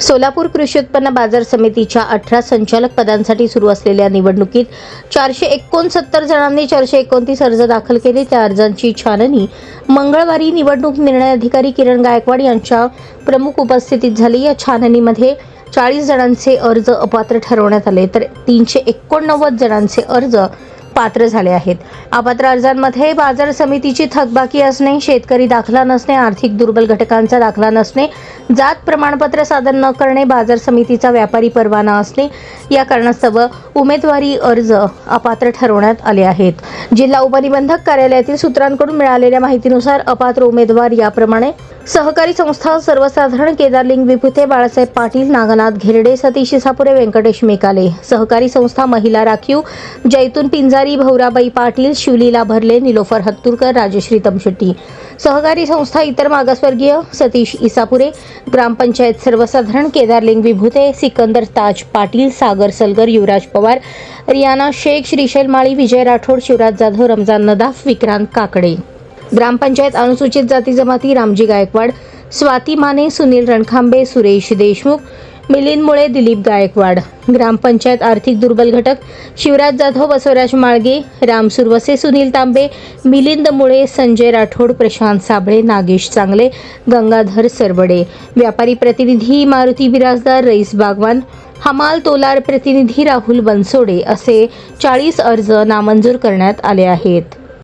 सोलापूर कृषी उत्पन्न बाजार समितीच्या अठरा संचालक पदांसाठी सुरू असलेल्या निवडणुकीत चारशे एकोणसत्तर जणांनी चारशे एकोणतीस अर्ज दाखल केले. त्या अर्जांची छाननी मंगळवारी निवडणूक निर्णय अधिकारी किरण गायकवाड यांच्या प्रमुख उपस्थितीत झाली. या छाननीमध्ये चाळीस जणांचे अर्ज अपात्र ठरवण्यात आले. तर तीनशे एकोणनव्वद जणांचे अर्ज पात्र झाले आहेत. अपात्र अर्जांमध्ये बाजार समितीची थकबाकी असणे शेतकरी दाखला नसणे आर्थिक दुर्बल घटकांचा दाखला नसणे जात प्रमाणपत्र सादर न करणे बाजार समितीचा व्यापारी परवाना असणे या कारणास्तव उमेदवारी अर्ज अपात्र ठरवण्यात आले आहेत. जिल्हा उपनिबंधक कार्यालयातील सूत्रांकडून मिळालेल्या माहितीनुसार अपात्र उमेदवार याप्रमाणे सहकारी संस्था सर्वसाधारण केदारलिंग विभुते बाळासाहेब पाटील नागनाथ घेरडे सतीश इसापुरे व्यंकटेश मेकाले सहकारी संस्था महिला राखीव जैतून पिंजारी भौराबाई पाटील शिवलीला भरले निलोफर हत्तुरकर राजश्री तमशेट्टी. सहकारी संस्था इतर मागासवर्गीय सतीश इसापुरे ग्रामपंचायत सर्वसाधारण केदारलिंग विभूते सिकंदर ताज पाटील सागर सलगर युवराज पवार रियाना शेख श्रीशैल माळी विजय राठोड शिवराज जाधव रमजान नदाफ विक्रांत काकडे. ग्रामपंचायत अनुसूचित जाती जमाती रामजी गायकवाड स्वाती माने सुनील रणखांबे सुरेश देशमुख मिलींमुळे दिलीप गायकवाड. ग्रामपंचायत आर्थिक दुर्बल घटक शिवराज जाधव बसवराज माळगे राम सुरवसे सुनील तांबे मिलिंद मुळे संजय राठोड प्रशांत साबळे नागेश चांगले गंगाधर सरवडे. व्यापारी प्रतिनिधी मारुती बिराजदार रईस बागवान हमाल तोलार प्रतिनिधी राहुल बनसोडे असे चाळीस अर्ज नामंजूर करण्यात आले आहेत.